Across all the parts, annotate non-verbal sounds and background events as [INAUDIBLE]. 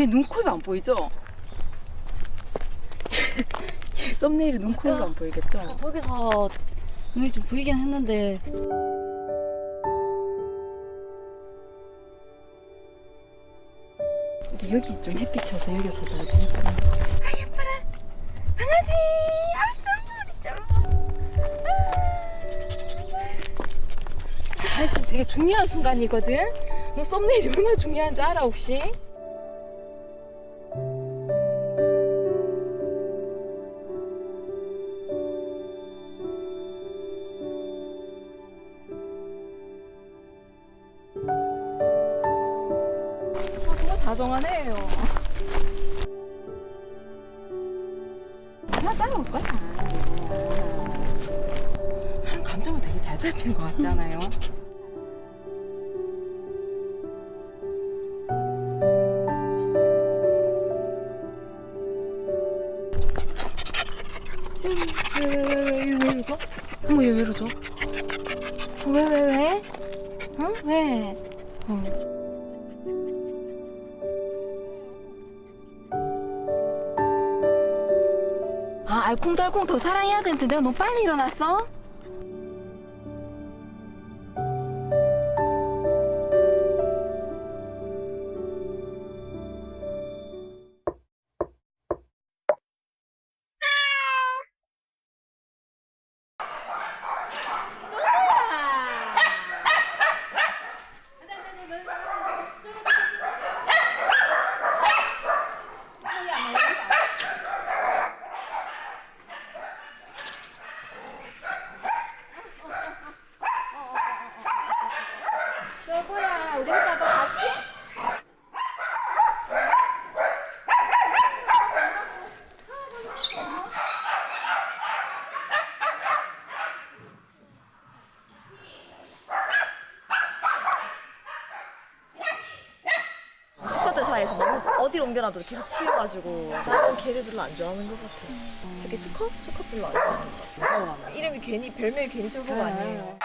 얘 눈코입 안 보이죠? 얘 썸네일에 눈코입 안 보이겠죠? 저기서 눈이 좀 보이긴 했는데 여기 좀 햇빛 쳐서 여기가 더 나지. 아 예뻐라. 강아지. 아 쫄보 우리 쫄보. 아 지금 되게 중요한 순간이거든. 너 썸네일이 얼마나 중요한지 알아 혹시? 하나 따라올 거야. 사람 감정을 되게 잘 살피는 것 같지 않아요? 왜왜왜왜 이러죠? 어머 얘왜 이러죠? 왜 왜 왜? 어? 왜? 어. 알콩달콩 더 사랑해야 되는데 내가 너무 빨리 일어났어? 여보야, 우리 아빠 같이? 수컷들 사이에서 너무 어디로 옮겨놔도 계속 치여가지고 작은 개를 별로 안 좋아하는 것 같아. 특히 수컷? 수컷 별로 안 좋아하는 것 같아. 이름이 괜히 별명이 괜히 쫄보가 아니에요.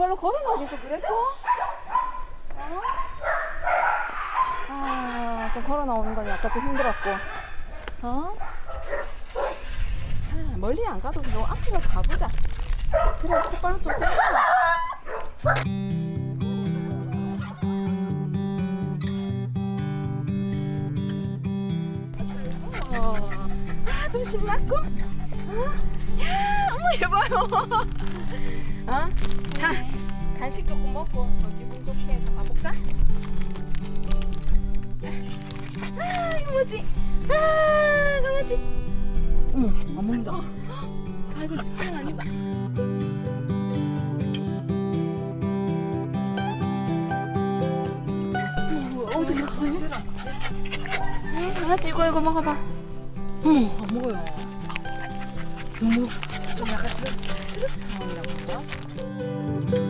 발로 걸어놔줘서 그랬어? 어? 아, 좀 걸어 나오는 거니 아까 좀 힘들었고. 어? 자, 멀리 안 가도 너 앞으로 가보자. 그래, 똑바로 좀 세잖아. 어, 아, 좀 신났고? 어? 야, 예뻐요. 어? 자, 간식 조금 먹고 더 기분 좋게 해서 가볼까? 아, 이거 뭐지? 아, 강아지. 어머, 안 먹는다. 아, 이거 수치는 아니다. 어떻게 강아지 안 강아지 이거 이거 먹어봐. 어머, 안 먹어요. 너무 좀 약간 지금 스트레스 상황이라 그런가?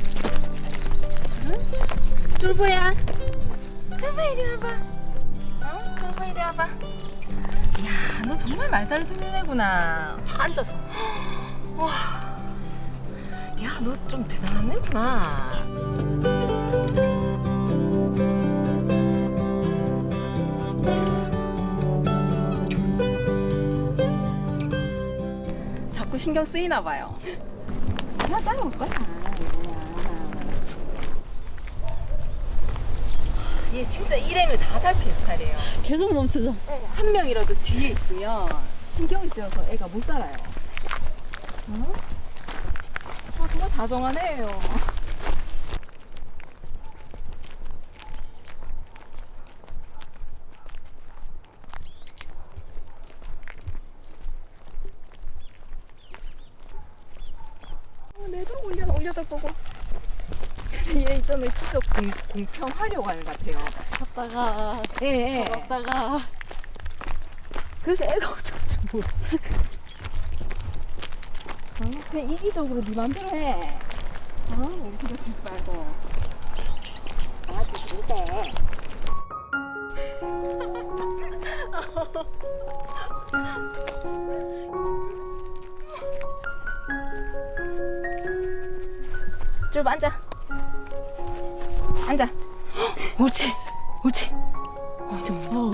응? 쫄보야. 쫄보 이리 와봐. 어? 응? 쫄보 이리 와봐. 야, 너 정말 말 잘 듣는 애구나. 다 앉아서. 와. 야, 너 좀 대단한 애구나. 자꾸 신경 쓰이나 봐요. 하나 따라올 거야. 얘 진짜 일행을 다 살피는 스타일이에요. 계속 멈추죠. 한 명이라도 뒤에 있으면 신경이 쓰여서 애가 못 살아요. 어? 아, 정말 다정한 애예요. 어, 내도 올려 올려다 보고. 근데 얘 진짜 공, 공평하려고 하는 것 같아요. 갔다가 예, 예. 갔다가 그래서 애가 어쩔지 몰라. 어? 그냥 이기적으로 네 맘대로 해. 어? 신경 쓰지 말고. 쭉 [LAUGHS] 앉아. 앉아. 옳지. 옳지. 어, 이제 뭐.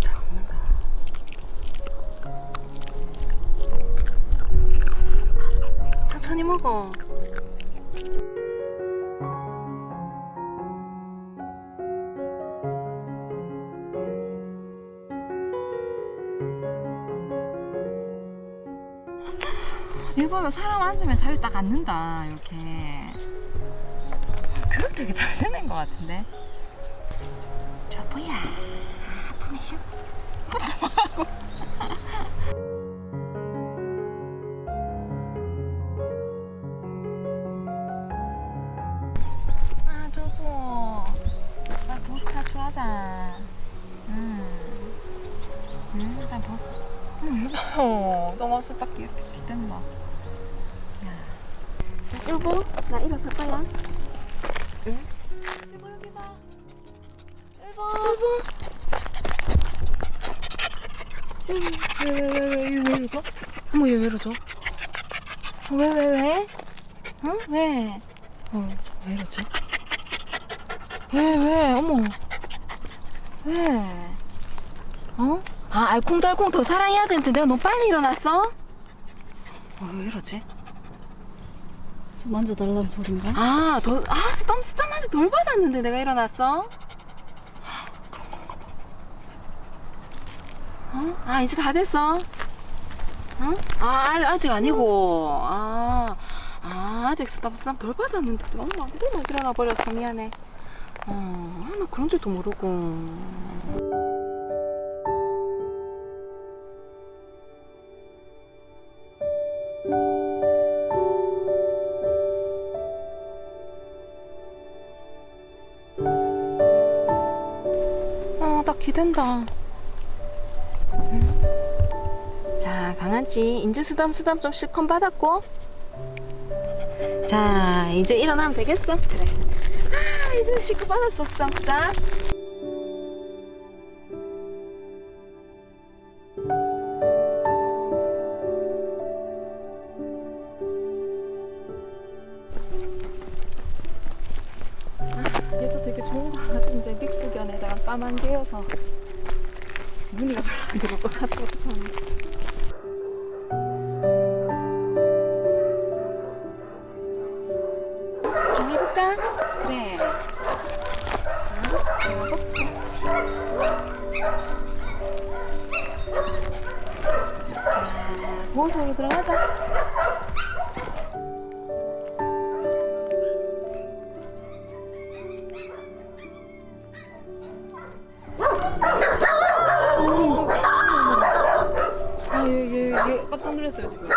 잘 먹는다. 천천히 먹어. 앉으면 자유 딱 앉는다 이렇게. 그럼 되게 잘 되는 것 같은데. 저보야. 보내쇼. [LAUGHS] 아, 저거. 빨리 보스 탈출하자. 음. 음, 빨리 보스. 음, 이거. [LAUGHS] 너무 와서 딱 이렇게 기댄다. 쫄보. 나 일어설 거야. 응? 쫄보 여기 봐. 쫄보. 왜, 왜, 왜, 왜, 왜 이러죠? 어머, 얘 왜 이러죠? 어, 왜, 왜, 왜? 어? 왜? 어, 왜 이러지? 왜, 왜, 어머. 왜? 어? 아, 알콩달콩 더 사랑해야 되는데 내가 너무 빨리 일어났어? 어, 왜 이러지? 좀 만져달라는 소린가? 아, 더, 아, 스담, 스담 아주 덜 받았는데 내가 일어났어? 어? 아, 이제 다 됐어. 어? 아, 아, 아직 아니고. 아, 아, 아직 스담, 스담 덜 받았는데. 막, 너무 일어나 버렸어. 미안해. 어, 아, 나 그런 줄도 모르고. 기댄다. 자, 강아지 인제 쓰담 쓰담 좀 실컷 받았고. 자, 이제 일어나면 되겠어. 그래. 아, 이제 실컷 받았어, 쓰담 쓰담. 개여서 무늬가 별로 안 들어올 것 같아. 자, 보호소로 들어가자. 깜짝 놀랐어요, 지금.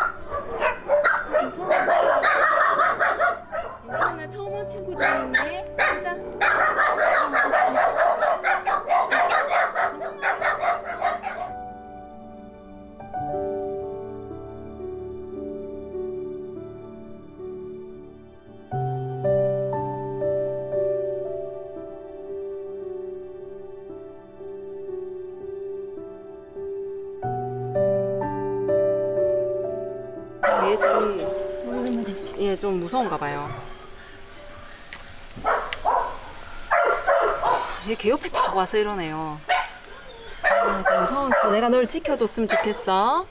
좀 무서운가 봐요. 얘개 옆에 딱 와서 이러네요. 아, 좀 무서웠어. 내가 널 지켜줬으면 좋겠어.